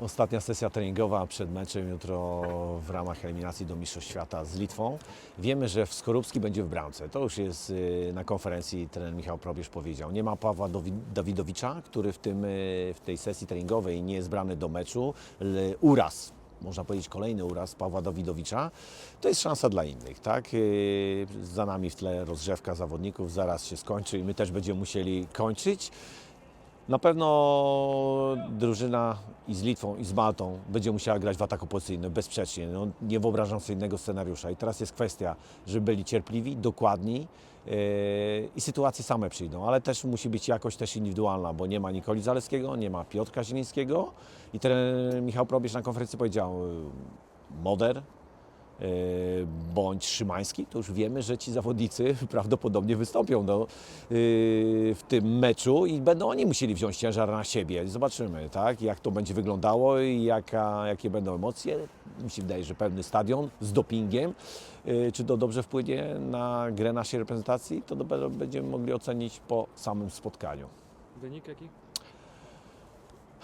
Ostatnia sesja treningowa przed meczem jutro w ramach eliminacji do Mistrzostw Świata z Litwą. Wiemy, że w Skorupski będzie w bramce. To już jest y, na konferencji trener Michał Probierz powiedział. Nie ma Pawła Dowi- Dawidowicza, który w, tym, y, w tej sesji treningowej nie jest brany do meczu. Uraz, można powiedzieć kolejny uraz Pawła Dawidowicza. To jest szansa dla innych, tak? Y, Za nami w tle rozgrzewka zawodników, zaraz się skończy i my też będziemy musieli kończyć. Na pewno drużyna i z Litwą, i z Maltą będzie musiała grać w ataku pozycyjnym, bezsprzecznie. No, nie wyobrażam sobie innego scenariusza. I teraz jest kwestia, żeby byli cierpliwi, dokładni yy, i sytuacje same przyjdą, ale też musi być jakość też indywidualna, bo nie ma Nikoli Zaleskiego, nie ma Piotrka Zielińskiego i trener Michał Probierz na konferencji powiedział, yy, Moder, bądź Szymański, to już wiemy, że ci zawodnicy prawdopodobnie wystąpią do, yy, w tym meczu i będą oni musieli wziąć ciężar na siebie. Zobaczymy, tak, jak to będzie wyglądało i jaka, jakie będą emocje. Mi się wydaje, że pewny stadion z dopingiem, yy, czy to dobrze wpłynie na grę naszej reprezentacji, to dopiero będziemy mogli ocenić po samym spotkaniu. Wynik jaki?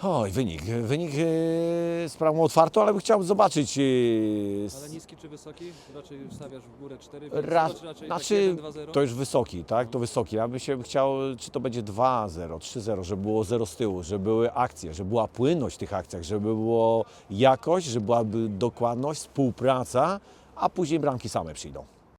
Oj, wynik. Wynik yy, sprawą otwartą, ale bym chciał zobaczyć. Yy, Ale niski czy wysoki? Raczej stawiasz w górę 4, Ra- czy raczej znaczy, tak 1-2-0? to już wysoki, tak? To wysoki. Ja bym się chciał, czy to będzie 2-0, 3-0, żeby było 0 z tyłu, żeby były akcje, żeby była płynność w tych akcjach, żeby było jakość, żeby byłaby dokładność, współpraca, a później bramki same przyjdą.